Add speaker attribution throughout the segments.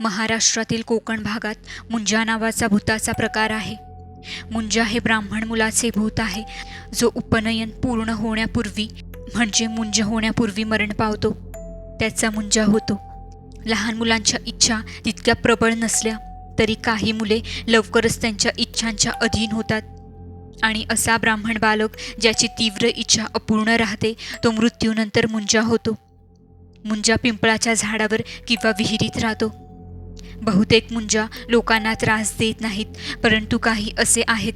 Speaker 1: महाराष्ट्रातील कोकण भागात मुंजा नावाचा भूताचा प्रकार आहे. मुंजा हे ब्राह्मण मुलाचे भूत आहे जो उपनयन पूर्ण होण्यापूर्वी म्हणजे मुंज होण्यापूर्वी मरण पावतो. त्याचा मुंजा होतो. लहान मुलांच्या इच्छा तितक्या प्रबळ नसल्या तरी काही मुले लवकरच त्यांच्या इच्छांच्या अधीन होतात. आणि असा ब्राह्मण बालक ज्याची तीव्र इच्छा अपूर्ण राहते तो मृत्यूनंतर मुंजा होतो. मुंजा पिंपळाच्या झाडावर किंवा विहिरीत राहतो. बहुतेक मुंजा लोकांना त्रास देत नाहीत परंतु काही असे आहेत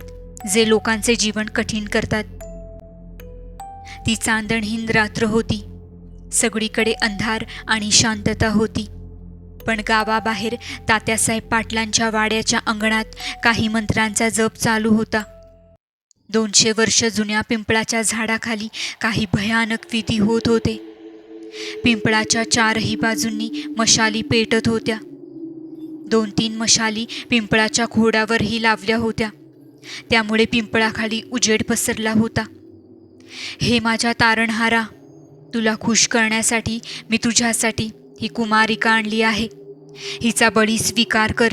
Speaker 1: जे लोकांचे जीवन कठीण करतात. ती चांदणहीन रात्र होती. सगळीकडे अंधार आणि शांतता होती. पण गावाबाहेर तात्यासाहेब पाटलांच्या वाड्याच्या अंगणात काही मंत्रांचा जप चालू होता. दोनशे वर्ष जुन्या पिंपळाच्या झाडाखाली काही भयानक विधी होत होते. पिंपळाच्या चारही बाजूंनी मशाली पेटत होत्या. दोन तीन मशाली पिंपळाच्या खोडावरही लावल्या होत्या. त्यामुळे पिंपळाखाली उजेड पसरला होता. हे माझ्या तारणहारा तुला खुश करण्यासाठी मी तुझ्यासाठी ही कुमारिका आणली आहे. हिचा बळी स्वीकार कर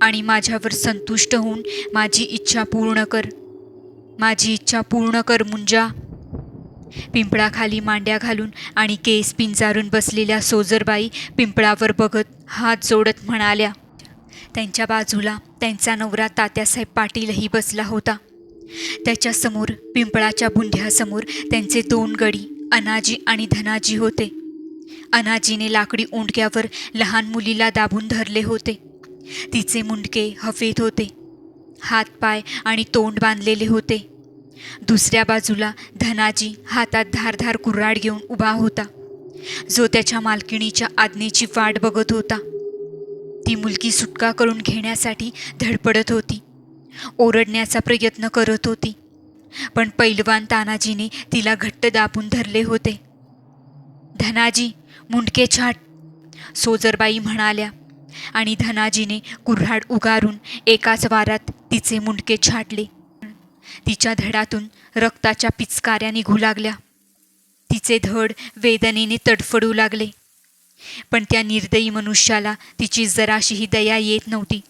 Speaker 1: आणि माझ्यावर संतुष्ट होऊन माझी इच्छा पूर्ण कर. माझी इच्छा पूर्ण कर मुंजा. पिंपळाखाली मांड्या घालून आणि केस पिंजारून बसलेल्या सोजरबाई पिंपळावर बघत हात जोडत म्हणाल्या त्यांच्या बाजूला त्यांचा नवरा तात्यासाहेब पाटीलही बसला होता. त्याच्यासमोर पिंपळाच्या बुंध्यासमोर त्यांचे दोन गडी अनाजी आणि धनाजी होते. अनाजीने लाकडी उंडक्यावर लहान मुलीला दाबून धरले होते. तिचे मुंडके हफेत होते. हातपाय आणि तोंड बांधलेले होते. दुसऱ्या बाजूला धनाजी हातात धारधार कुऱ्हाड घेऊन उभा होता. जो त्याच्या मालकिणीच्या आज्ञेची वाट बघत होता. ती मुलगी सुटका करून घेण्यासाठी धडपडत होती. ओरडण्याचा प्रयत्न करत होती. पण पैलवान तानाजीने तिला घट्ट दाबून धरले होते. धनाजी मुंडके छाट सोजरबाई म्हणाल्या आणि धनाजीने कुऱ्हाड उगारून एकाच वारात तिचे मुंडके छाटले. तिच्या धडातून रक्ताच्या पिचकाऱ्या निघू लागल्या. तिचे धड वेदनेने तडफडू लागले. पण त्या निर्दयी मनुष्याला तिची जराशीही दया येत नव्हती.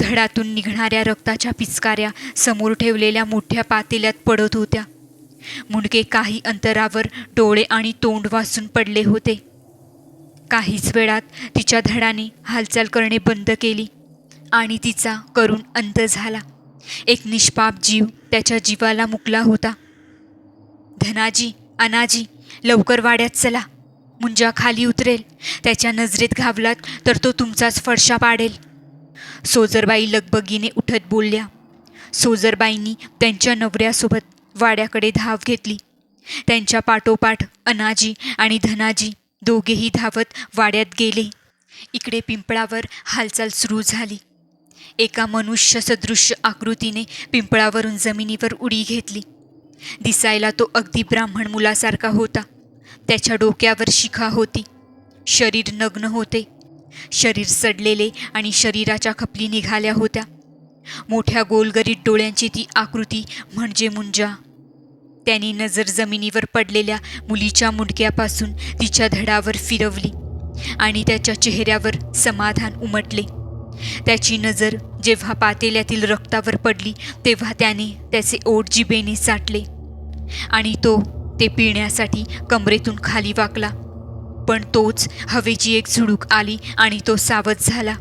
Speaker 1: धडातून निघणाऱ्या रक्ताच्या पिचकाऱ्या समोर ठेवलेल्या मोठ्या पातेल्यात पडत होत्या. मुंडके काही अंतरावर डोळे आणि तोंड वाचून पडले होते. काहीच वेळात तिच्या धडाने हालचाल करणे बंद केली आणि तिचा करून अंत झाला. एक निष्पाप जीव त्याच्या जीवाला मुकला होता. धनाजी अनाजी लवकर वाड्यात चला. मुंजा खाली उतरेल. त्याच्या नजरेत घावलात तर तो तुमचाच फडशा पाडेल. सोजरबाई लगबगीने उठत बोलल्या. सोजरबाईंनी त्यांच्या नवऱ्यासोबत वाड्याकडे धाव घेतली. त्यांच्या पाठोपाठ अनाजी आणि धनाजी दोघेही धावत वाड्यात गेले. इकडे पिंपळावर हालचाल सुरू झाली. एका मनुष्य सदृश्य आकृतीने पिंपळावरून जमिनीवर उडी घेतली. दिसायला तो अगदी ब्राह्मण मुलासारखा होता. त्याच्या डोक्यावर शिखा होती. शरीर नग्न होते. शरीर सडलेले आणि शरीराच्या खपली निघाल्या होत्या. मोठ्या गोलगरीत डोळ्यांची ती आकृती म्हणजे मुंजा. त्यांनी नजर जमिनीवर पडलेल्या मुलीच्या मुंडक्यापासून तिच्या धडावर फिरवली आणि त्याच्या चेहऱ्यावर समाधान उमटले. त्याची नजर जेव्हा पातेल्यातील रक्तावर पडली तेव्हा त्याने त्याचे ओठ जिबेने साठले. आणि तो ते पिण्यासाठी कमरेतून खाली वाकला. पण तोच हवेची एक झुडूक आली आणि तो सावध झाला.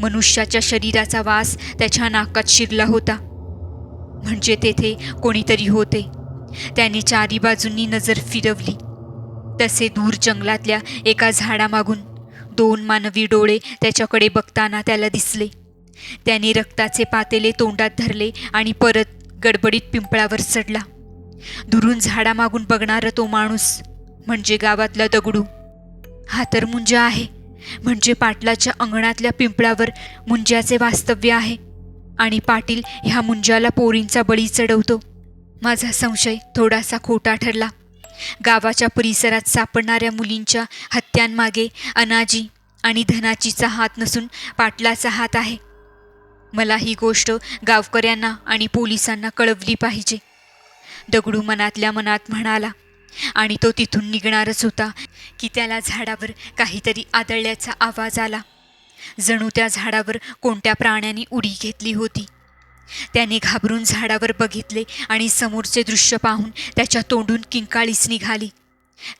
Speaker 1: मनुष्याच्या शरीराचा वास त्याच्या नाकात शिरला होता. म्हणजे तेथे कोणीतरी होते. त्याने चारी बाजूंनी नजर फिरवली. तसे दूर जंगलातल्या एका झाडामागून दोन मानवी डोळे त्याच्याकडे बघताना त्याला दिसले. त्याने रक्ताचे पातेले तोंडात धरले आणि परत गडबडीत पिंपळावर चढला. दुरून झाडामागून बघणारा तो माणूस म्हणजे गावातला दगडू. हा तर मुंजा आहे. म्हणजे पाटलाच्या अंगणातल्या पिंपळावर मुंज्याचे वास्तव्य आहे. आणि पाटील ह्या मुंजाला पोरींचा बळी चढवतो. माझा संशय थोडासा खोटा ठरला. गावाच्या परिसरात सापडणाऱ्या मुलींच्या हत्यांमागे अनाजी आणि धनाचीचा हात नसून पाटलाचा हात आहे. मला ही गोष्ट गावकऱ्यांना आणि पोलिसांना कळवली पाहिजे. दगडू मनातल्या मनात म्हणाला आणि तो तिथून निघणारच होता की त्याला झाडावर काहीतरी आदळल्याचा आवाज आला. जणू त्या झाडावर कोणत्या प्राण्याने उडी घेतली होती? त्याने घाबरून झाडावर बघितले आणि समोरचे दृश्य पाहून त्याच्या तोंडून किंकाळीच निघाली.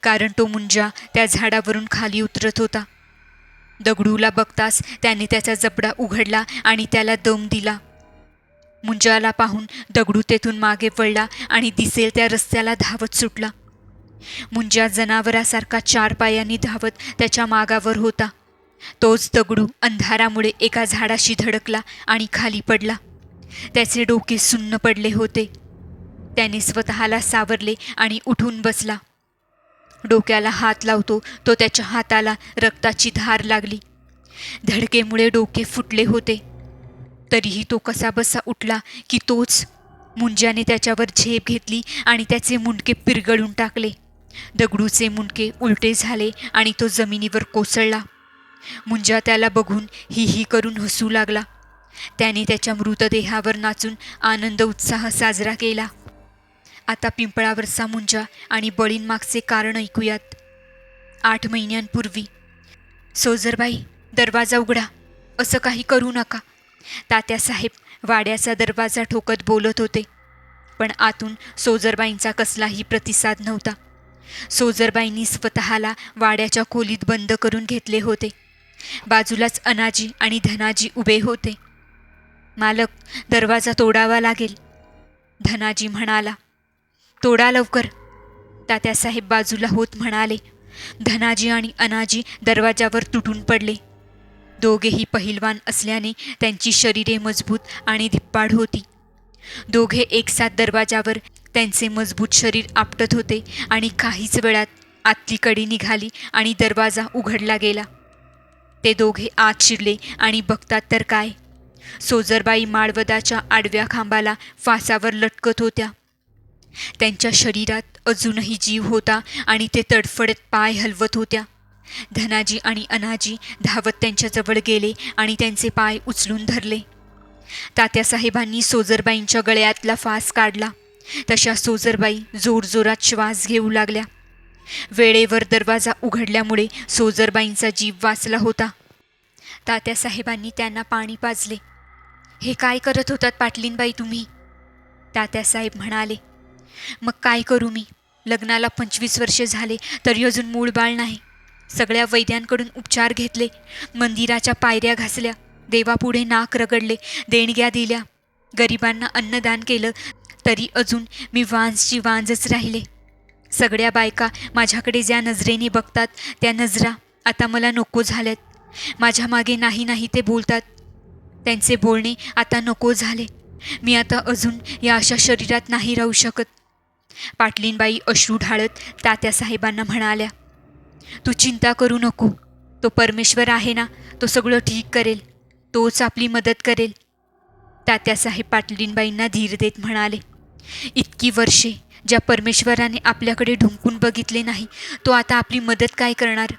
Speaker 1: कारण तो मुंजा त्या झाडावरून खाली उतरत होता. दगडूला बघताच त्याने त्याचा जबडा उघडला आणि त्याला दम दिला. मुंजाला पाहून दगडू तेथून मागे वळला आणि दिसेल त्या रस्त्याला धावत सुटला. मुंजा जनावरासारखा चार पायांनी धावत त्याच्या मागावर होता. तोच दगडू अंधारामुळे एका झाडाशी धडकला आणि खाली पडला. त्याचे डोके सुन्न पडले होते. त्याने स्वतःला सावरले आणि उठून बसला. डोक्याला हात लावतो तो त्याच्या हाताला रक्ताची धार लागली. धडकेमुळे डोके फुटले होते. तरीही तो कसा बसा उठला की तोच मुंज्याने त्याच्यावर झेप घेतली आणि त्याचे मुंडके पिरगळून टाकले. दगडूचे मुंडके उलटे झाले आणि तो जमिनीवर कोसळला. मुंजा त्याला बघून ही ही करून हसू लागला. त्याने त्याच्या मृतदेहावर नाचून आनंद उत्साह साजरा केला. आता पिंपळावरचा मुंजा आणि बळींमागचे कारण ऐकूयात. आठ महिन्यांपूर्वी सोजरबाई दरवाजा उघडा असं काही करू नका. तात्यासाहेब वाड्याचा दरवाजा ठोकत बोलत होते. पण आतून सोजरबाईंचा कसलाही प्रतिसाद नव्हता. सोजरबाईंनी स्वतःला वाड्याच्या खोलीत बंद करून घेतले होते. बाजूलाच अनाजी आणि धनाजी उभे होते. मालक दरवाजा तोडावा लागेल. धनाजी म्हणाला तोडा लवकर. तात्यासाहेब बाजूला होत म्हणाले. धनाजी आणि अनाजी दरवाजावर तुटून पडले. दोघेही पहिलवान असल्याने त्यांची शरीरे मजबूत आणि धिप्पाड होती. दोघे एकसाथ दरवाजावर त्यांचे मजबूत शरीर आपटत होते आणि काहीच वेळात आतली कडी निघाली आणि दरवाजा उघडला गेला. ते दोघे आत शिरले आणि बघतात तर काय? सोजरबाई माळवदाच्या आडव्या खांबाला फासावर लटकत होत्या. त्यांच्या शरीरात अजूनही जीव होता आणि ते तडफडत पाय हलवत होत्या. धनाजी आणि अनाजी धावत त्यांच्याजवळ गेले आणि त्यांचे पाय उचलून धरले. तात्यासाहेबांनी सोजरबाईंच्या गळ्यातला फास काढला. तशा सोजरबाई जोरजोरात श्वास घेऊ लागल्या. वेळेवर दरवाजा उघडल्यामुळे सोजरबाईंचा जीव वाचला होता. तात्यासाहेबांनी त्यांना पाणी पाजले. हे काय करत होतात पाटलीनबाई तुम्ही? तात्यासाहेब म्हणाले मग काय करू मी? लग्नाला पंचवीस वर्षे झाले तरी अजून मूळ बाळ नाही. सगळ्या वैद्यांकडून उपचार घेतले मंदिराच्या पायऱ्या घासल्या देवापुढे नाक रगडले देणग्या दिल्या. गरिबांना अन्नदान केलं तरी अजून मी वांजची वांजच राहिले. सगळ्या बायका माझ्याकडे ज्या नजरेने बघतात त्या नजरा आता मला नको झाल्यात. माझ्या मागे नाही नाही ते बोलतात. त्यांचे बोलणे आता नको झाले. मी आता अजून या अशा शरीरात नाही राहू शकत. पाटलीनबाई अश्रू ढाळत तात्यासाहेबांना म्हणाल्या तू चिंता करू नको. तो परमेश्वर आहे ना तो सगळं ठीक करेल. तोच आपली मदत करेल. तात्यासाहेब पाटलींबाईंना धीर देत म्हणाले इतकी वर्षे ज्या परमेश्वराने आपल्याकडे ढुंकून बघितले नाही तो आता आपली मदत काय करणार?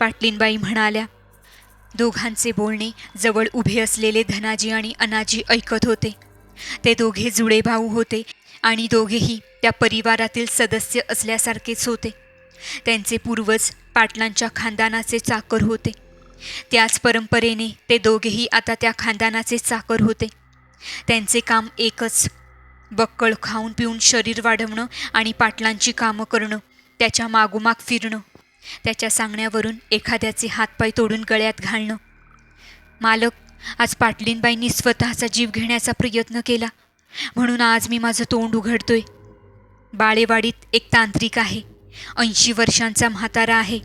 Speaker 1: पाटलींबाई म्हणाल्या दोघांचे बोलणे जवळ उभे असलेले धनाजी आणि अनाजी ऐकत होते. ते दोघे जुळे भाऊ होते आणि दोघेही त्या परिवारातील सदस्य असल्यासारखेच होते. त्यांचे पूर्वज पाटलांच्या खानदानाचे चाकर होते. त्याच परंपरेने ते दोघेही आता त्या खानदानाचे चाकर होते. त्यांचे काम एकच बक्कळ खाऊन पिऊन शरीर वाढवणं आणि पाटलांची कामं करणं त्याच्या मागोमाग फिरणं. त्याच्या सांगण्यावरून एखाद्याचे हातपाय तोडून गळ्यात घालणं. मालक आज पाटलीनबाईंनी स्वतःचा जीव घेण्याचा प्रयत्न केला. म्हणून आज मी माझं तोंड उघडतोय. बाळेवाडीत एक तांत्रिक आहे. ऐंशी वर्षांचा म्हातारा आहे.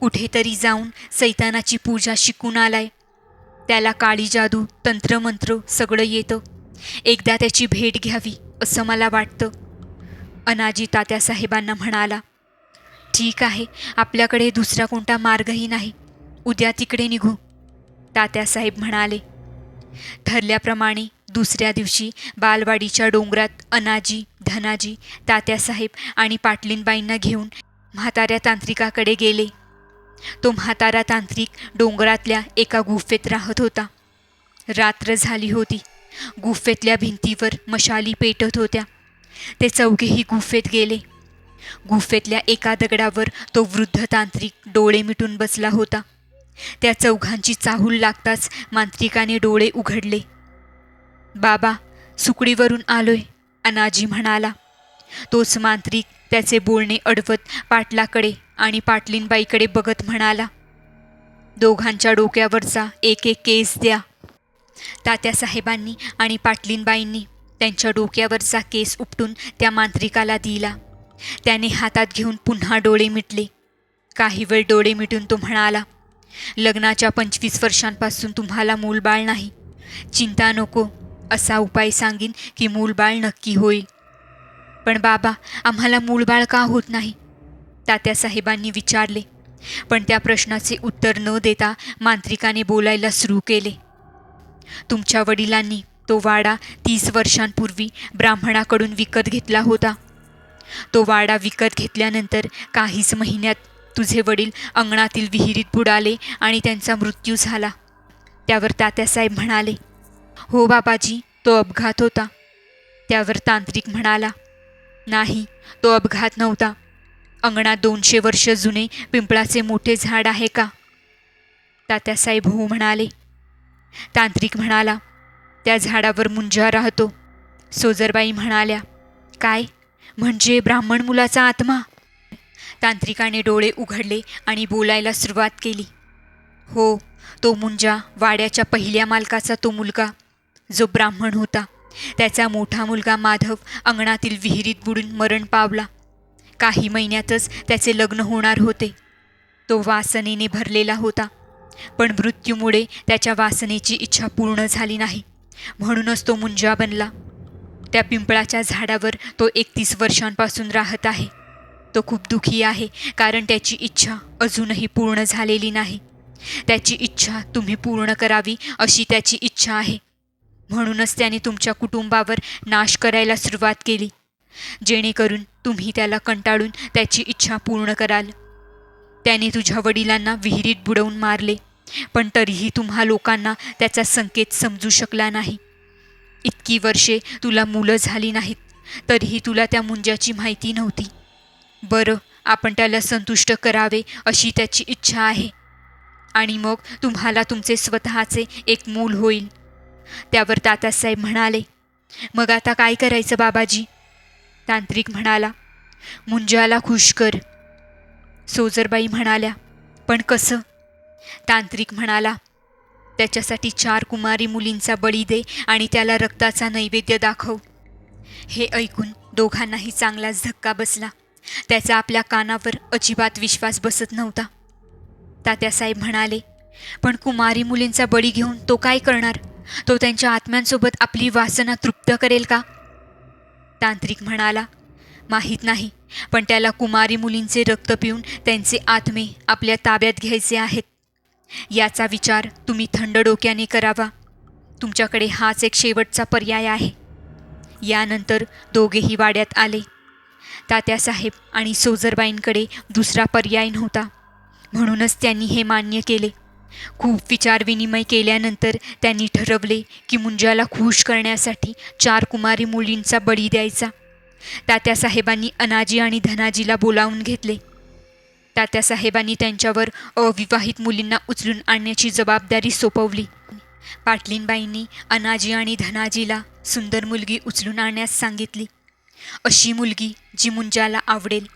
Speaker 1: कुठेतरी जाऊन सैतानाची पूजा शिकून आलाय. त्याला काळी जादू तंत्रमंत्र सगळं येतं. एकदा त्याची भेट घ्यावी असं मला वाटतं. अनाजी तात्यासाहेबांना म्हणाला ठीक आहे. आपल्याकडे दुसरा कोणता मार्गही नाही. उद्या तिकडे निघू. तात्यासाहेब म्हणाले. ठरल्याप्रमाणे दुसऱ्या दिवशी बालवाडीच्या डोंगरात अनाजी धनाजी तात्यासाहेब आणि पाटलीनबाईंना घेऊन म्हाताऱ्या तांत्रिकाकडे गेले. तो म्हातारा तांत्रिक डोंगरातल्या एका गुफेत राहत होता. रात्र झाली होती. गुफेतल्या भिंतीवर मशाली पेटत होत्या. ते चौघेही गुफेत गेले. गुफेतल्या एका दगडावर तो वृद्ध तांत्रिक डोळे मिटून बसला होता. त्या चौघांची चाहूल लागताच मांत्रिकाने डोळे उघडले. बाबा सुकडीवरून आलोय अनाजी म्हणाला. तोच मांत्रिक त्याचे बोलणे अडवत पाटलाकडे आणि पाटलींबाईकडे बघत म्हणाला दोघांच्या डोक्यावरचा एक एक केस द्या. तात्यासाहेबांनी आणि पाटलींबाईंनी त्यांच्या डोक्यावरचा केस उपटून त्या मांत्रिकाला दिला. त्याने हातात घेऊन पुन्हा डोळे मिटले. काही वेळ डोळे मिटून तो म्हणाला लग्नाच्या पंचवीस वर्षांपासून तुम्हाला मूलबाळ नाही. चिंता नको. असा उपाय सांगीन की मूलबाळ नक्की होईल. पण बाबा आम्हाला मूलबाळ का होत नाही? तात्यासाहेबांनी विचारले. पण त्या प्रश्नाचे उत्तर न देता मांत्रिकाने बोलायला सुरू केले. तुमच्या वडिलांनी तो वाडा तीस वर्षांपूर्वी ब्राह्मणाकडून विकत घेतला होता. तो वाडा विकत घेतल्यानंतर काहीच महिन्यात तुझे वडील अंगणातील विहिरीत बुडाले आणि त्यांचा मृत्यू झाला. त्यावर तात्यासाहेब म्हणाले हो बाबाजी तो अपघात होता. त्यावर तांत्रिक म्हणाला नाही तो अपघात नव्हता. अंगणात दोनशे वर्ष जुने पिंपळाचे मोठे झाड आहे का? तात्यासाहेब हो म्हणाले. तांत्रिक म्हणाला त्या झाडावर मुंजा राहतो. सोजरबाई म्हणाल्या काय? म्हणजे ब्राह्मण मुलाचा आत्मा. तांत्रिकाने डोळे उघडले आणि बोलायला सुरुवात केली. हो तो मुंजा वाड्याच्या पहिल्या मालकाचा तो मुलगा जो ब्राह्मण होता. त्याचा मोठा मुलगा माधव अंगणातील विहिरीत बुडून मरण पावला. काही महिन्यातच त्याचे लग्न होणार होते. तो वासनेने भरलेला होता. पण मृत्यूमुळे त्याच्या वासनेची इच्छा पूर्ण झाली नाही. म्हणूनच तो मुंजा बनला. त्या पिंपळाच्या झाडावर तो एकतीस वर्षांपासून राहत आहे. तो खूप दुखी आहे कारण त्याची इच्छा अजूनही पूर्ण झालेली नाही. त्याची इच्छा तुम्ही पूर्ण करावी अशी त्याची इच्छा आहे. म्हणूनच त्याने तुमच्या कुटुंबावर नाश करायला सुरुवात केली. जेणेकरून तुम्ही त्याला कंटाळून त्याची इच्छा पूर्ण कराल. त्याने तुझ्या वडिलांना विहिरीत बुडवून मारले पण तरीही तुम्हा लोकांना त्याचा संकेत समजू शकला नाही. इतकी वर्षे तुला मुलं झाली नाहीत तरीही तुला त्या मुंजाची माहिती नव्हती. बरं आपण त्याला संतुष्ट करावे अशी त्याची इच्छा आहे. आणि मग तुम्हाला तुमचे स्वतःचे एक मूल होईल. त्यावर तातासाहेब म्हणाले मग आता काय करायचं बाबाजी? तांत्रिक म्हणाला मुंजाला खुश कर. सोजरबाई म्हणाल्या पण कसं? तांत्रिक म्हणाला त्याच्यासाठी चार कुमारी मुलींचा बळी दे आणि त्याला रक्ताचा नैवेद्य दाखव. हे ऐकून दोघांनाही चांगलाच धक्का बसला. त्याचा आपल्या कानावर अजिबात विश्वास बसत नव्हता. तात्यासाहेब म्हणाले पण कुमारी मुलींचा बळी घेऊन तो काय करणार? तो त्यांच्या आत्म्यांसोबत आपली वासना तृप्त करेल का? तांत्रिक म्हणाला माहीत नाही पण त्याला कुमारी मुलींचे रक्त पिऊन त्यांचे आत्मे आपल्या ताब्यात घ्यायचे आहेत. याचा विचार तुम्ही थंड डोक्याने करावा. तुमच्याकडे हाच एक शेवटचा पर्याय आहे. यानंतर दोघेही वाड्यात आले. तात्यासाहेब आणि सोजरबाईंकडे दुसरा पर्याय नव्हता. म्हणूनच त्यांनी हे मान्य केले. खूप विचारविनिमय केल्यानंतर त्यांनी ठरवले की मुंजाला खुश करण्यासाठी चार कुमारी मुलींचा बळी द्यायचा. तात्यासाहेबांनी अनाजी आणि धनाजीला बोलावून घेतले. तात्यासाहेबांनी त्यांच्यावर अविवाहित मुलींना उचलून आणण्याची जबाबदारी सोपवली. पाटलीनबाईंनी अनाजी आणि धनाजीला सुंदर मुलगी उचलून आणण्यास सांगितली. अशी मुलगी जी मुंजाला आवडेल.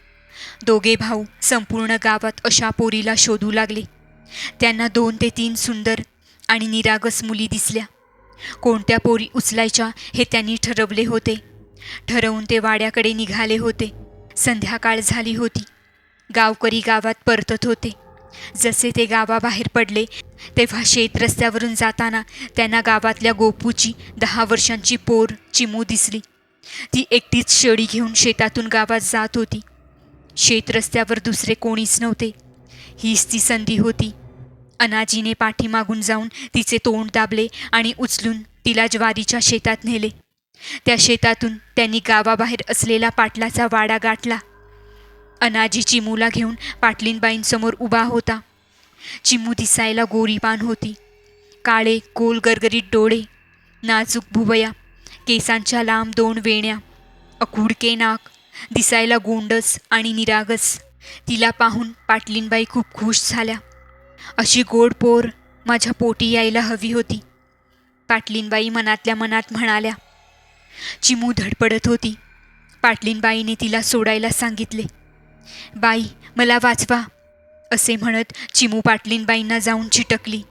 Speaker 1: दोघे भाऊ संपूर्ण गावात अशा पोरीला शोधू लागले. त्यांना दोन ते तीन सुंदर आणि निरागस मुली दिसल्या. कोणत्या पोरी उचलायच्या हे त्यांनी ठरवले होते. ठरवून ते वाड्याकडे निघाले होते. संध्याकाळ झाली होती. गावकरी गावात परतत होते. जसे ते गावाबाहेर पडले तेव्हा शेत रस्त्यावरून जाताना त्यांना गावातल्या गोपूची दहा वर्षांची पोर चिमू दिसली. ती एकटीच शेळी घेऊन शेतातून गावात जात होती. शेत रस्त्यावर दुसरे कोणीच नव्हते. हीच ती संधी होती. अनाजीने पाठीमागून जाऊन तिचे तोंड दाबले आणि उचलून तिला ज्वारीच्या शेतात नेले. त्या शेतातून त्यांनी गावाबाहेर असलेला पाटलाचा वाडा गाठला. अनाजी चिमूला घेऊन पाटलींबाईंसमोर उभा होता. चिमू दिसायला गोरीपान होती. काळे गोल गरगरीत डोळे नाजूक भुवया केसांच्या लांब दोन वेण्या अकुडके नाक दिसायला गोंडस आणि निरागस. तिला पाहून पाटलींबाई खूप खुश झाल्या. अशी गोड पोर माझ्या पोटी यायला हवी होती. पाटलींबाई मनातल्या मनात म्हणाल्या चिमू धडपडत होती. पाटलींबाईने तिला सोडायला सांगितले. बाई मला वाचवा असे म्हणत चिमू पाटलींबाईंना जाऊन चिटकली.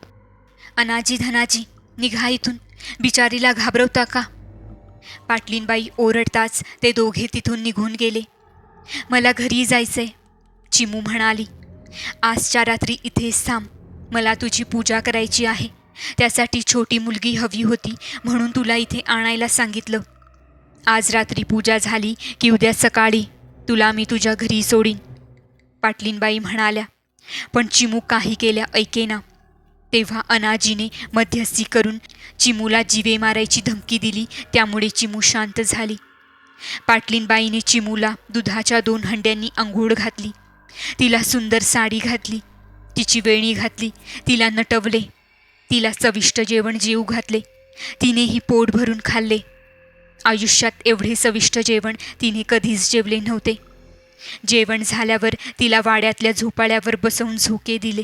Speaker 1: अनाजी धनाजी निघा इथून बिचारीला घाबरवता का? पाटलींबाई ओरडताच ते दोघे तिथून निघून गेले. मला घरी जायचंय चिमू म्हणाली. आजच्या रात्री इथेच थांब मला तुझी पूजा करायची आहे. त्यासाठी छोटी मुलगी हवी होती म्हणून तुला इथे आणायला सांगितलं. आज रात्री पूजा झाली की उद्या सकाळी. तुला मी तुझ्या घरी सोडीन. पाटलीनबाई म्हणाल्या पण चिमू काही केल्या ऐकेना तेव्हा अनाजीने मध्यस्थी करून चिमूला जिवे मारायची धमकी दिली त्यामुळे चिमू शांत झाली. पाटलीनबाईने चिमूला दुधाच्या दोन हंड्यांनी आंघोळ घातली. तिला सुंदर साडी घातली तिची वेणी घातली तिला नटवले तिला चविष्ट जेवण जेवू घातले तिनेही पोट भरून खाल्ले. आयुष्यात एवढे चविष्ट जेवण तिने कधीच जेवले नव्हते. जेवण झाल्यावर तिला वाड्यातल्या झोपाळ्यावर बसवून झोके दिले.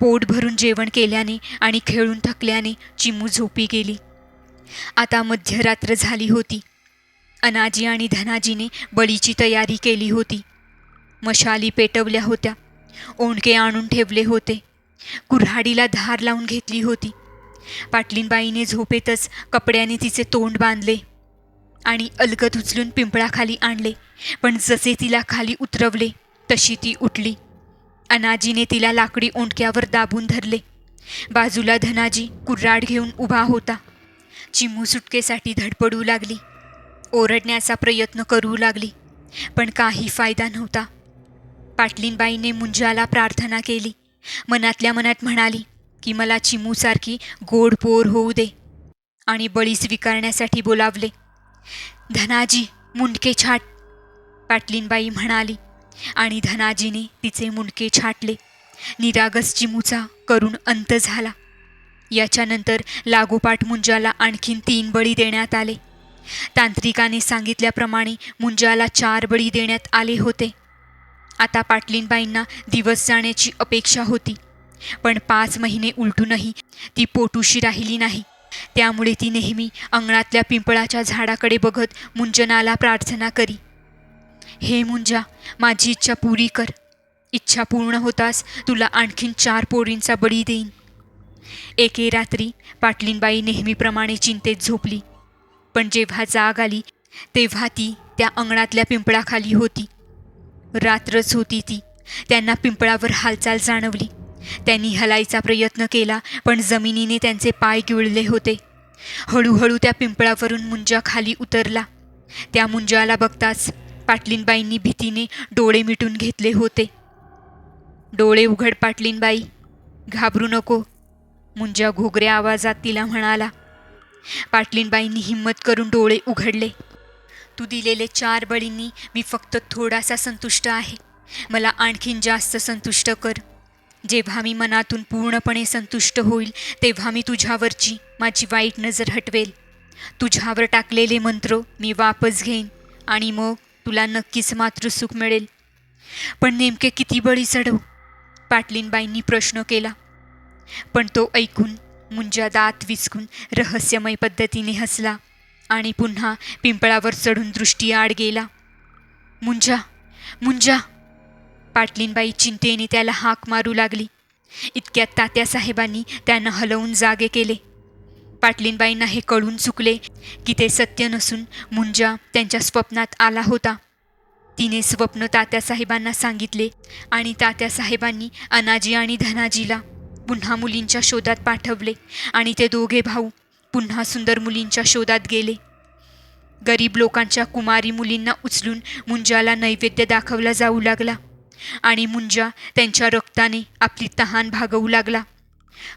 Speaker 1: पोट भरून जेवण केल्याने आणि खेळून थकल्याने चिमू झोपी गेली. आता मध्यरात्र झाली होती. अनाजी आणि धनाजीने बळीची तयारी केली होती. मशाली पेटवल्या होत्या. ओंडके आणून ठेवले होते. कुऱ्हाडीला धार लावून घेतली होती. पाटलीनबाईने झोपेतच कपड्याने तिचे तोंड बांधले. आणि अलगद उचलून पिंपळाखाली आणले. पण जसे तिला खाली उतरवले तशी ती उठली. अनाजीने तिला लाकडी ओंडक्यावर दाबून धरले. बाजूला धनाजी कुर्राड घेऊन उभा होता. चिमू सुटकेसाठी धडपडू लागली. ओरडण्याचा प्रयत्न करू लागली पण काही फायदा नव्हता. पाटलीनबाईने मुंजाला प्रार्थना केली. मनातल्या मनात म्हणाली की मला चिमूसारखी गोड पोर होऊ दे. आणि बळी स्वीकारण्यासाठी बोलावले धनाजी मुंडके छाट पाटलीनबाई म्हणाली. आणि धनाजीने तिचे मुंडके छाटले. निरागस चिमूचा करून अंत झाला. याच्यानंतर लागोपाठ मुंजाला आणखीन तीन बळी देण्यात आले. तांत्रिकाने सांगितल्याप्रमाणे मुंजाला चार बळी देण्यात आले होते. आता पाटलीनबाईंना दिवस जाण्याची अपेक्षा होती. पण पाच महिने उलटूनही ती पोटूशी राहिली नाही. त्यामुळे ती नेहमी अंगणातल्या पिंपळाच्या झाडाकडे बघत मुंजनाला प्रार्थना करी. हे मुंजा माझी इच्छा पुरी कर. इच्छा पूर्ण होताच तुला आणखीन चार पोरींचा बळी देईन. एके रात्री पाटलीनबाई नेहमीप्रमाणे चिंतेत झोपली. पण जेव्हा जाग आली तेव्हा ती त्या अंगणातल्या पिंपळाखाली होती. रात्रच होती ती. त्यांना पिंपळावर हालचाल जाणवली. त्यांनी हलायचा प्रयत्न केला पण जमिनीने त्यांचे पाय गिळले होते. हळूहळू त्या पिंपळावरून मुंजा खाली उतरला. त्या मुंजाला बघताच पाटलीनबाईंनी भीतीने डोळे मिटून घेतले होते. डोळे उघड पाटलीनबाई घाबरू नको मुंजा घोगऱ्या आवाजात तिला म्हणाला. पाटलीनबाईंनी हिंमत करून डोळे उघडले. तू दिलेले चार बळींनी मी फक्त थोडासा संतुष्ट आहे. मला आणखीन जास्त संतुष्ट कर. जेव्हा मी मनातून पूर्णपणे संतुष्ट होईल तेव्हा मी तुझ्यावरची माझी वाईट नजर हटवेल. तुझ्यावर टाकलेले मंत्र मी वापस घेईन आणि मग तुला नक्कीच मात्र सुख मिळेल. पण नेमके किती बळी चढवू? पाटलींबाईंनी प्रश्न केला. पण तो ऐकून मुंजा दात विचकून रहस्यमय पद्धतीने हसला आणि पुन्हा पिंपळावर चढून दृष्टी आड गेला. मुंजा मुंजा पाटलीनबाई चिंतेने त्याला हाक मारू लागली. इतक्यात तात्यासाहेबांनी त्यांना हलवून जागे केले. पाटलीनबाईंना हे कळून चुकले की ते सत्य नसून मुंजा त्यांच्या स्वप्नात आला होता. तिने स्वप्न तात्यासाहेबांना सांगितले आणि तात्यासाहेबांनी अनाजी आणि धनाजीला पुन्हा मुलींच्या शोधात पाठवले आणि ते दोघे भाऊ पुन्हा सुंदर मुलींच्या शोधात गेले. गरीब लोकांच्या कुमारी मुलींना उचलून मुंजाला नैवेद्य दाखवला जाऊ लागला. आणि मुंजा त्यांच्या रक्ताने आपली तहान भागवू लागला.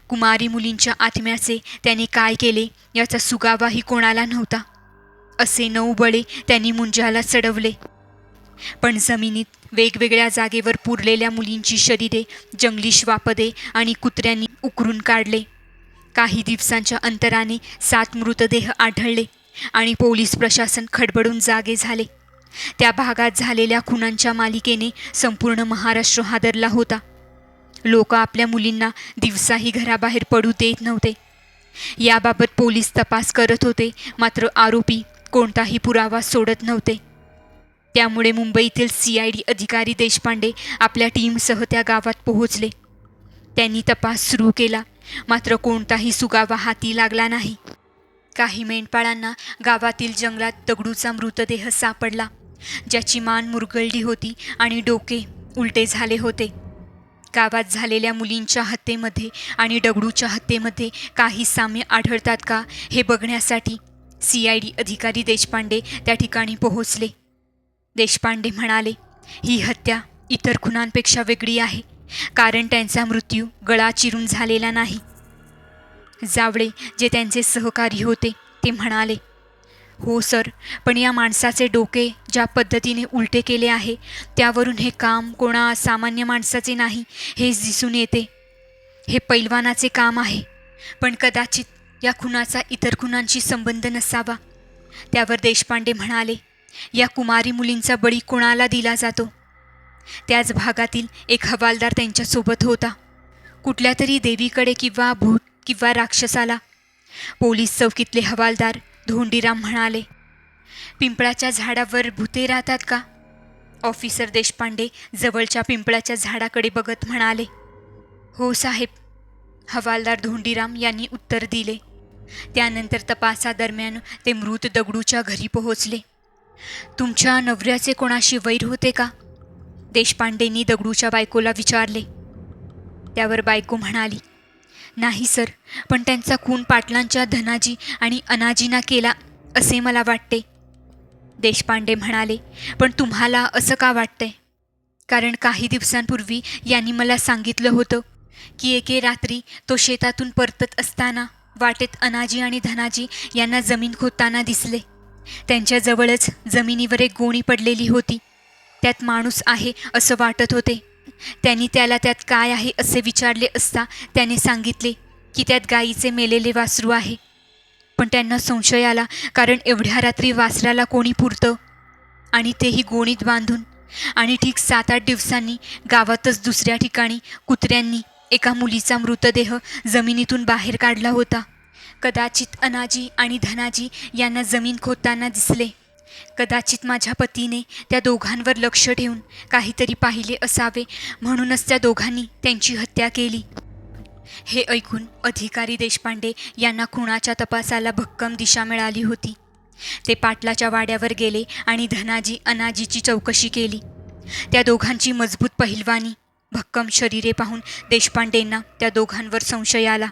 Speaker 1: कुमारी मुलींच्या आत्म्याचे त्याने काय केले याचा सुगावाही कोणाला नव्हता. असे नऊ बळे त्यांनी मुंजाला चढवले. पण जमिनीत वेगवेगळ्या जागेवर पुरलेल्या मुलींची शरीरे जंगली श्वापदे आणि कुत्र्यांनी उकरून काढले. काही दिवसांच्या अंतराने सात मृतदेह आढळले आणि पोलीस प्रशासन खडबडून जागे झाले. त्या भागात झालेल्या खुनांच्या मालिकेने संपूर्ण महाराष्ट्र हादरला होता. लोक आपल्या मुलींना दिवसाही घराबाहेर पडू देत नव्हते. याबाबत पोलीस तपास करत होते मात्र आरोपी कोणताही पुरावा सोडत नव्हते. त्यामुळे मुंबईतील सी आय डी अधिकारी देशपांडे आपल्या टीमसह त्या गावात पोहोचले. त्यांनी तपास सुरू केला मात्र कोणताही सुगावा हाती लागला नाही. काही मेंढपाळांना गावातील जंगलात दगडूचा मृतदेह सापडला. ज्याची मान मुरगळली होती आणि डोके उलटे झाले होते. गावात झालेल्या मुलींच्या हत्येमध्ये आणि दगडूच्या हत्येमध्ये काही साम्य आढळतात का हे बघण्यासाठी सी आय डी अधिकारी देशपांडे त्या ठिकाणी पोहोचले. देशपांडे म्हणाले ही हत्या इतर खुनांपेक्षा वेगळी आहे कारण त्यांचा मृत्यू गळा चिरून झालेला नाही. जावळे जे त्यांचे सहकारी होते ते म्हणाले हो सर. पण या माणसाचे डोके ज्या पद्धतीने उलटे केले आहे त्यावरून हे काम कोणा सामान्य माणसाचे नाही हेच दिसून येते. हे पैलवानाचे काम आहे. पण कदाचित या खुनाचा इतर खुनांशी संबंध नसावा. त्यावर देशपांडे म्हणाले या कुमारी मुलींचा बळी कोणाला दिला जातो? त्याच भागातील एक हवालदार त्यांच्यासोबत होता. कुठल्या तरी देवीकडे किंवा भूत किंवा राक्षसाला. पोलीस चौकीतले हवालदार धोंडीराम म्हणाले पिंपळाच्या झाडावर भूते राहतात का? ऑफिसर देशपांडे जवळच्या पिंपळाच्या झाडाकडे बघत म्हणाले हो साहेब. हवालदार धोंडीराम यांनी उत्तर दिले. त्यानंतर तपासादरम्यान ते मृत दगडूच्या घरी पोहोचले. तुमच्या नवऱ्याचे कोणाशी वैर होते का? देशपांडेंनी दगडूच्या बायकोला विचारले. त्यावर बायको म्हणाली नाही सर. पण त्यांचा खून पाटलांच्या धनाजी आणि अनाजीना केला असे मला वाटते. देशपांडे म्हणाले पण तुम्हाला असं का वाटतंय? कारण काही दिवसांपूर्वी यांनी मला सांगितलं होतं की एके रात्री तो शेतातून परतत असताना वाटेत अनाजी आणि धनाजी यांना जमीन खोदताना दिसले. त्यांच्याजवळच जमिनीवर एक गोणी पडलेली होती. त्यात माणूस आहे असं वाटत होते. त्यांनी त्याला त्यात काय आहे असे विचारले असता त्याने सांगितले की त्यात गाईचे मेलेले वासरू आहे. पण त्यांना संशय आला कारण एवढ्या रात्री वासराला कोणी पुरतं? आणि तेही गोणीत बांधून. आणि ठीक सात आठ दिवसांनी गावातच दुसऱ्या ठिकाणी कुत्र्यांनी एका मुलीचा मृतदेह जमिनीतून बाहेर काढला होता. कदाचित अनाजी आणि धनाजी यांना जमीन खोदताना दिसले. कदाचित माझ्या पतीने त्या दोघांवर लक्ष ठेवून काहीतरी पाहिले असावे. म्हणूनच त्या दोघांनी त्यांची हत्या केली. हे ऐकून अधिकारी देशपांडे यांना खुणाच्या तपासाला भक्कम दिशा मिळाली होती. ते पाटलाच्या वाड्यावर गेले आणि धनाजी अनाजीची चौकशी केली. त्या दोघांची मजबूत पहिलवानी भक्कम शरीरे पाहून देशपांडेंना त्या दोघांवर संशय आला.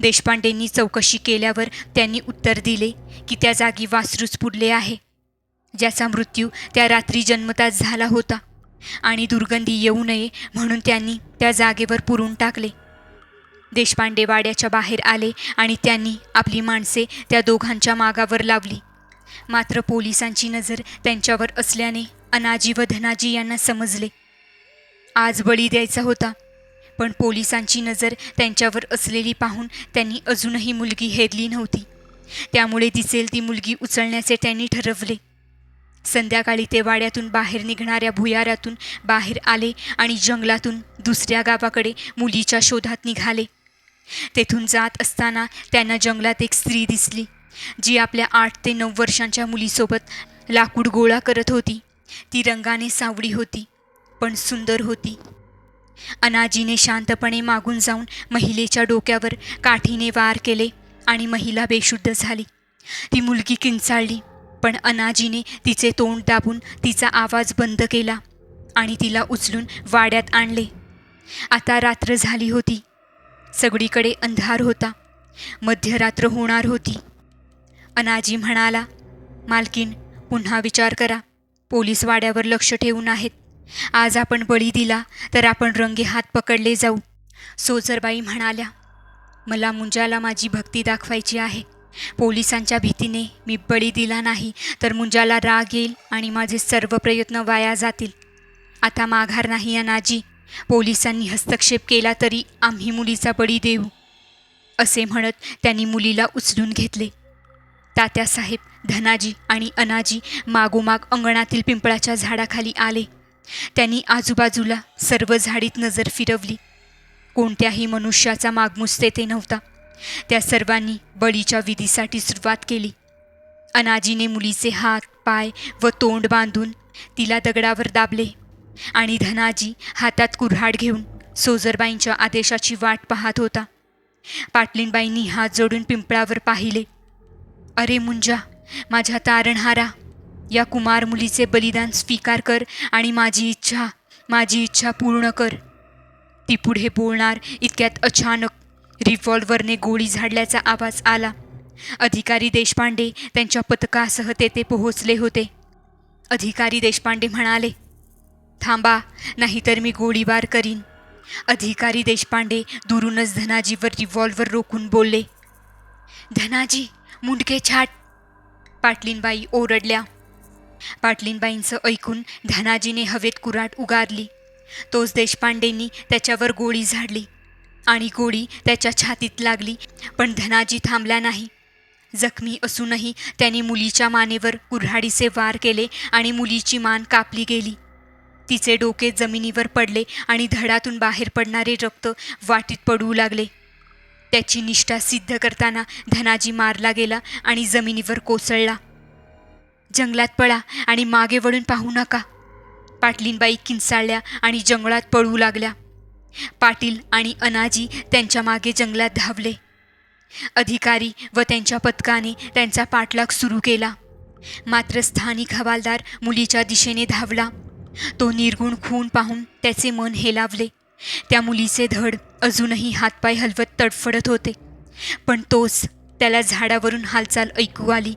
Speaker 1: देशपांडेंनी चौकशी केल्यावर त्यांनी उत्तर दिले की त्या जागी वासरूच पुरले आहे. ज्याचा मृत्यू त्या रात्री जन्मताच झाला होता. आणि दुर्गंधी येऊ नये म्हणून त्यांनी त्या जागेवर पुरून टाकले. देशपांडे वाड्याच्या बाहेर आले आणि त्यांनी आपली माणसे त्या दोघांच्या मागावर लावली. मात्र पोलिसांची नजर त्यांच्यावर असल्याने अनाजी व धनाजी यांना समजले. आज बळी द्यायचा होता पण पोलिसांची नजर त्यांच्यावर असलेली पाहून त्यांनी अजूनही मुलगी हेरली नव्हती. त्यामुळे दिसेल ती मुलगी उचलण्याचे त्यांनी ठरवले. संध्याकाळी ते वाड्यातून बाहेर निघणाऱ्या भुयारातून बाहेर आले आणि जंगलातून दुसऱ्या गावाकडे मुलीच्या शोधात निघाले. तेथून जात असताना त्यांना जंगलात एक स्त्री दिसली जी आपल्या आठ ते नऊ वर्षांच्या मुलीसोबत लाकूड गोळा करत होती. ती रंगाने सावळी होती पण सुंदर होती. अनाजीने शांतपणे मागून जाऊन महिलेच्या डोक्यावर काठीने वार केले आणि महिला बेशुद्ध झाली. ती मुलगी किंचाळली. पण अनाजीने तिचे तोंड दाबून तिचा आवाज बंद केला आणि तिला उचलून वाड्यात आणले. आता रात्र झाली होती. सगळीकडे अंधार होता. मध्यरात्र होणार होती. अनाजी म्हणाला मालकीन पुन्हा विचार करा. पोलीस वाड्यावर लक्ष ठेवून आहेत. आज आपण बळी दिला तर आपण रंगे हात पकडले जाऊ. सोजरबाई म्हणाल्या मला मुंजाला माझी भक्ती दाखवायची आहे. पोलिसांच्या भीतीने मी बळी दिला नाही तर मुंजाला राग येईल आणि माझे सर्व प्रयत्न वाया जातील. आता माघार नाही अनाजी पोलिसांनी हस्तक्षेप केला तरी आम्ही मुलीचा बळी देऊ असे म्हणत त्यांनी मुलीला उचलून घेतले. तात्यासाहेब धनाजी आणि अनाजी मागोमाग अंगणातील पिंपळाच्या झाडाखाली आले. त्यांनी आजूबाजूला सर्व झाडीत नजर फिरवली. कोणत्याही मनुष्याचा मागमूस तेथे नव्हता. त्या सर्वांनी बळीच्या विधीसाठी सुरुवात केली. अनाजीने मुलीचे हात पाय व तोंड बांधून तिला दगडावर दाबले आणि धनाजी हातात कुऱ्हाड घेऊन सोजरबाईंच्या आदेशाची वाट पाहत होता. पाटलींबाईंनी हात जोडून पिंपळावर पाहिले. अरे मुंजा माझ्या तारणहारा या कुमार मुलीचे बलिदान स्वीकार कर आणि माझी इच्छा माझी इच्छा पूर्ण कर. ती पुढे बोलणार इतक्यात अचानक रिव्हॉल्वरने गोळी झाडल्याचा आवाज आला. अधिकारी देशपांडे त्यांच्या पथकासह तेथे पोहोचले होते. अधिकारी देशपांडे म्हणाले थांबा नाहीतर मी गोळीबार करीन. अधिकारी देशपांडे दुरूनच धनाजीवर रिव्हॉल्वर रोखून बोलले धनाजी मुंडके छाट. पाटलीनबाई ओरडल्या. पाटलीनबाईंचं ऐकून धनाजीने हवेत कुराट उगारली. तोच देशपांडेंनी त्याच्यावर गोळी झाडली. आणि गोळी त्याच्या छातीत लागली पण धनाजी थांबला नाही. जखमी असूनही त्याने मुलीच्या मानेवर कुऱ्हाडीचे वार केले आणि मुलीची मान कापली गेली. तिचे डोके जमिनीवर पडले आणि धडातून बाहेर पडणारे रक्त वाटीत पडू लागले. त्याची निष्ठा सिद्ध करताना धनाजी मारला गेला आणि जमिनीवर कोसळला. जंगलात पळा आणि मागे वळून पाहू नका. पाटलींबाई किंचाळल्या आणि जंगलात पळू लागल्या. पाटील आणि अनाजी त्यांच्या मागे जंगलात धावले. अधिकारी व त्यांच्या पथकाने त्यांचा पाठलाग सुरू केला. मात्र स्थानिक हवालदार मुलीच्या दिशेने धावला. तो निर्गुण खून पाहून त्याचे मन हेलावले त्या मुलीचे धड अजूनही हातपाय हलवत तडफडत होते. पण तोच त्याला झाडावरून हालचाल ऐकू आली.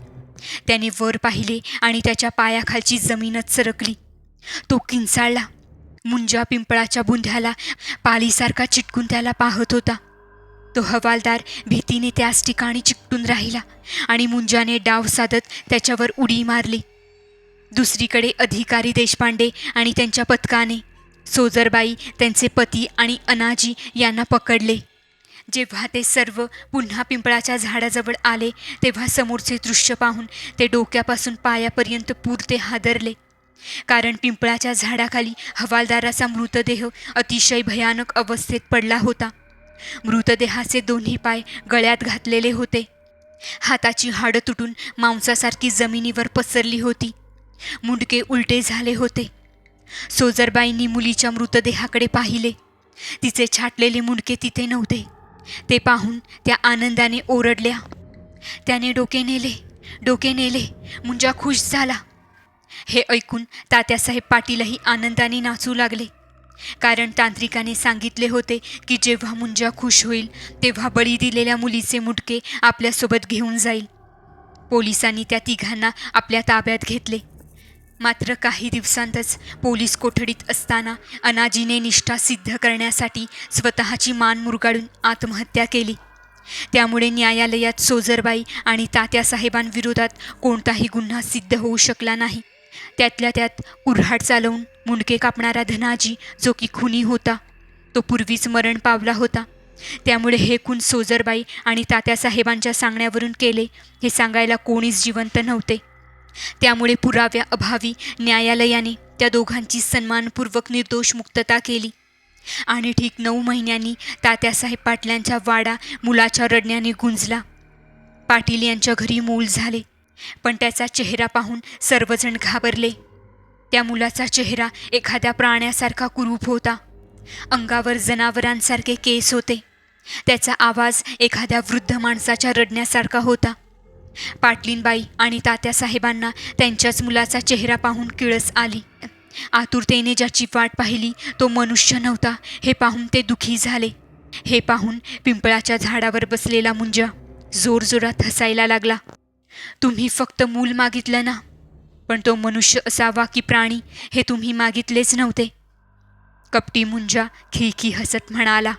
Speaker 1: त्याने वर पाहिले आणि त्याच्या पायाखालची जमीनच सरकली. तो किंचाळला. मुंजा पिंपळाच्या बुंध्याला पालीसारखा चिटकून त्याला पाहत होता. तो हवालदार भीतीने त्याच ठिकाणी चिकटून राहिला आणि मुंजाने डाव साधत त्याच्यावर उडी मारली. दुसरीकडे अधिकारी देशपांडे आणि त्यांच्या पथकाने सोजरबाई त्यांचे पती आणि अनाजी यांना पकडले. जेव्हा ते सर्व पुन्हा पिंपळाच्या झाडाजवळ आले तेव्हा समोरचे दृश्य पाहून ते डोक्यापासून पायापर्यंत पुरते हादरले. कारण पिंपळाच्या झाडाखाली हवालदाराचा मृतदेह अतिशय भयानक अवस्थेत पडला होता. मृतदेहाचे दोन्ही पाय गळ्यात घातलेले होते. हाताची हाडं तुटून मांसासारखी जमिनीवर पसरली होती. मुंडके उलटे झाले होते. सोजरबाईंनी मुलीच्या मृतदेहाकडे पाहिले. तिचे छाटलेले मुंडके तिथे नव्हते. ते पाहून त्या आनंदाने ओरडल्या. त्याने डोके नेले. डोके नेले. मुंजा खुश झाला. हे ऐकून तात्यासाहेब पाटीलही आनंदाने नाचू लागले. कारण तांत्रिकाने सांगितले होते की जेव्हा मुंजा खुश होईल तेव्हा बळी दिलेल्या मुलीचे मुटके आपल्यासोबत घेऊन जाईल. पोलिसांनी त्या तिघांना आपल्या ताब्यात घेतले. मात्र काही दिवसांतच पोलीस कोठडीत असताना अनाजीने निष्ठा सिद्ध करण्यासाठी स्वतःची मान मुरगाळून आत्महत्या केली. त्यामुळे न्यायालयात सोजरबाई आणि तात्यासाहेबांविरोधात कोणताही गुन्हा सिद्ध होऊ शकला नाही. त्यातल्या त्यात कुऱ्हाड चालवून मुंडके कापणारा धनाजी जो की खुनी होता तो पूर्वीच मरण पावला होता. त्यामुळे हे खून सोजरबाई आणि तात्यासाहेबांच्या सांगण्यावरून केले हे सांगायला कोणीच जिवंत नव्हते. त्यामुळे पुराव्या अभावी न्यायालयाने त्या दोघांची सन्मानपूर्वक निर्दोष मुक्तता केली. आणि ठीक नऊ महिन्यांनी तात्यासाहेब पाटलांचा वाडा मुलाच्या रडण्याने गुंजला. पाटील यांच्या घरी मूल झाले. पण त्याचा चेहरा पाहून सर्वजण घाबरले. त्या मुलाचा चेहरा एखाद्या प्राण्यासारखा कुरूप होता. अंगावर जनावरांसारखे केस होते. त्याचा आवाज एखाद्या वृद्ध माणसाच्या रडण्यासारखा होता. पाटलीनबाई आणि तात्यासाहेबांना त्यांच्याच मुलाचा चेहरा पाहून किळस आली. आतुरतेने ज्याची वाट पाहिली तो मनुष्य नव्हता हे पाहून ते दुखी झाले. हे पाहून पिंपळाच्या झाडावर बसलेला मुंजा जोरजोरात हसायला लागला. तुम्ही फक्त मूल मागितलं ना. पण तो मनुष्य असावा की प्राणी हे तुम्ही मागितलेच नव्हते. कपटी मुंजा खिळखी हसत म्हणाला.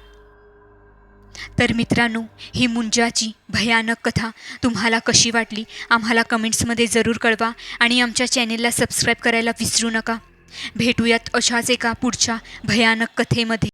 Speaker 1: तर मित्रांनो ही मुंजाची भयानक कथा तुम्हाला कशी वाटली? आम्हाला कमेंट्समध्ये जरूर कळवा आणि आमच्या चॅनेलला सबस्क्राईब करायला विसरू नका. भेटूयात अशाच एका पुढच्या भयानक कथेमध्ये.